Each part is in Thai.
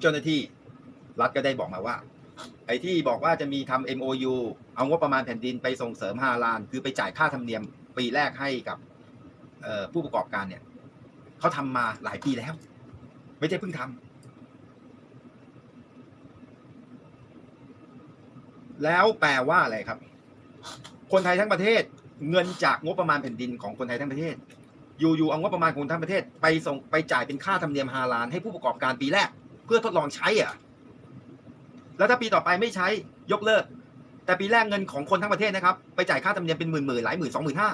เจ้าหน้าที่รัฐก็ได้บอกมาว่า ไอ้ที่บอกว่าจะมีทำ MOU เอางบประมาณแผ่นดินไปส่งเสริมฮาลาน คือไปจ่ายค่าธรรมเนียมปีแรกให้กับผู้ประกอบการเนี่ยเขาทำมาหลายปีแล้ว ไม่ใช่เพิ่งทำแล้วแปลว่าอะไรครับ คนไทยทั้งประเทศเงินจากงบประมาณแผ่นดินของคนไทยทั้งประเทศอยู่ๆเอางบประมาณของทั้งประเทศ ไปส่งไปจ่ายเป็นค่าธรรมเนียมฮาลานให้ผู้ประกอบการปีแรก เพื่อทดลองใช้อะ แล้วถ้าปีต่อไปไม่ใช้ยกเลิก แต่ปีแรกเงินของคนทั้งประเทศนะครับ ไปจ่ายค่าธรรมเนียมเป็นหมื่นหมื่นๆหลายหมื่นสองหมื่นห้า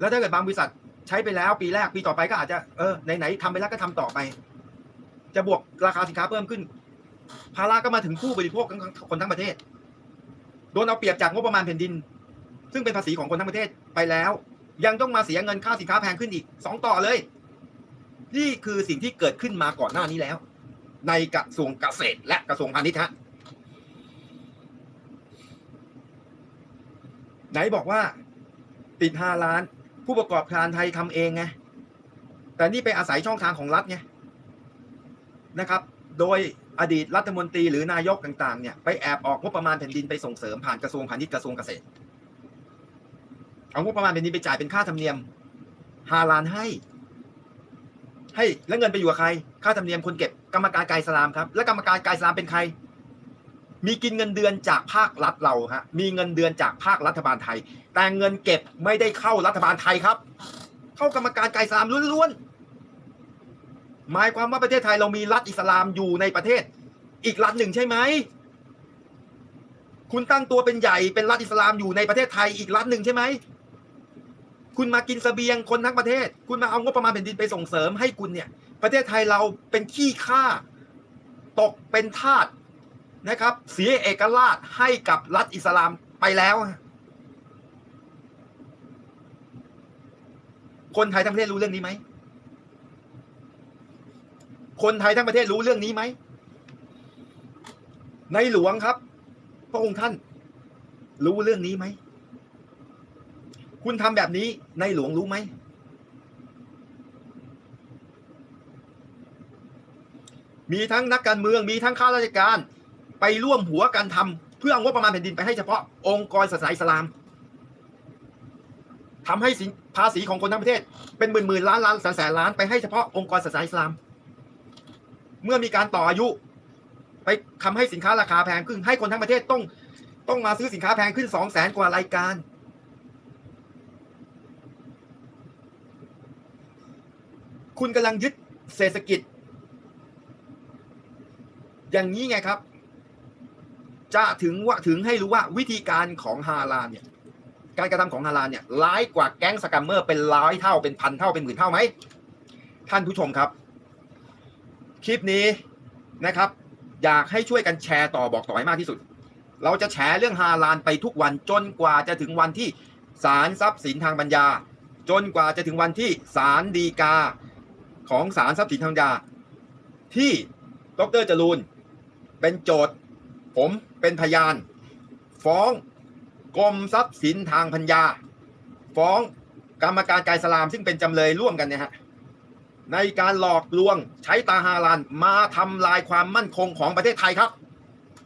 แล้วถ้าเกิดบางบริษัทใช้ไปแล้วปีแรกปีต่อไปก็อาจจะเออไหนๆทำไปแล้วก็ทำต่อไป จะบวกราคาสินค้าเพิ่มขึ้น ภาระก็มาถึงผู้บริโภคคนทั้งประเทศโดนเอาเปรียบจากงบประมาณแผ่นดิน ซึ่งเป็นภาษีของคนทั้งประเทศไปแล้ว ยังต้องมาเสียเงินค่าสินค้าแพงขึ้นอีกสองต่อเลย นี่คือสิ่งที่เกิดขึ้นมาก่อนหน้านี้แล้ว ในกระทรวงเกษตรและกระทรวงพาณิชย์ฮะไหนบอกว่า ติดห้าล้าน ผู้ประกอบการไทยทำเองไงแต่นี่ไปอาศัยช่องทางของรัฐไงนะครับ โดยอดีตรัฐมนตรีหรือนายกต่างๆเนี่ยไปแอบออกงบประมาณแผ่นดินไปส่งเสริมผ่านกระทรวงพาณิชย์กระทรวงเกษตรเอางบประมาณแผ่นดินไปจ่ายเป็นค่าธรรมเนียมฮาลานให้ ให้แล้วเงินไปอยู่กับใคร ค่าธรรมเนียมคนเก็บกรรมการกายสลามครับ และกรรมการกายสลามเป็นใคร มีกินเงินเดือนจากภาครัฐเราฮะมีเงินเดือนจากภาครัฐบาลไทย แต่เงินเก็บไม่ได้เข้ารัฐบาลไทยครับ เข้ากรรมการกายสลามล้วนๆหมายความว่าประเทศไทยเรามีรัฐอิสลามอยู่ในประเทศ อีกรัฐหนึ่งใช่ไหมคุณตั้งตัวเป็นใหญ่เป็นรัฐอิสลามอยู่ในประเทศไทยอีกรัฐหนึ่งใช่ไหม คุณมากินสเสบียงคนทั้งประเทศ คุณมาเอางบประมาณแผ่นดินไปส่งเสริมให้คุณเนี่ย ประเทศไทยเราเป็นขี้ข้าตกเป็นทาสนะครับ เสียเอกราชให้กับรัฐอิสลามไปแล้ว คนไทยทั้งประเทศรู้เรื่องนี้ไหม คนไทยทั้งประเทศรู้เรื่องนี้ไหม ในหลวงครับ พระองค์ท่านรู้เรื่องนี้ไหม คุณทำแบบนี้ในหลวงรู้ไหม มีทั้งนักการเมืองมีทั้งข้าราชการ ไปร่วมหัวกันทำเพื่อเอางบประมาณแผ่นดินไปให้เฉพาะองค์กรศาสนาอิสลามทำให้ภาษีของคนทั้งประเทศ เป็นหมื่นหมื่นล้านล้านแสนแสนล้านไปให้เฉพาะองค์กรศาสนาอิสลาม เมื่อมีการต่ออายุ ไปทำให้สินค้าราคาแพงขึ้นให้คนทั้งประเทศต้องต้องมาซื้อสินค้าแพงขึ้นสองแสนกว่ารายการ คุณกำลังยึดเศรษฐกิจ อย่างนี้ไงครับ จะถึงว่าถึงให้รู้ว่าวิธีการของฮาลาเนี่ย การกระทำของฮาลาเนี่ยร้ายกว่าแก๊งสแกัมเมอร์เป็นร้อยเท่าเป็นพันเท่าเป็นหมื่นเท่าไหมท่านผู้ชมครับ คลิปนี้นะครับ อยากให้ช่วยกันแชร์ต่อบอกต่อให้มากที่สุด เราจะแฉเรื่องฮาลาลไปทุกวันจนกว่าจะถึงวันที่ศาลทรัพย์สินทางปัญญา จนกว่าจะถึงวันที่ศาลฎีกา ของศาลทรัพย์สินทางปัญาที่ดรจรูนเป็นโจทย์ ผมเป็นพยาน ฟ้องกรมทรัพย์สินทางพัญญา ฟ้องกรรมการกายสลามซึ่งเป็นจำเลยร่วมกันเนี่ยฮะในการหลอกลวงใช้ตาฮาลานมาทำลายความมั่นคงของประเทศไทยครับ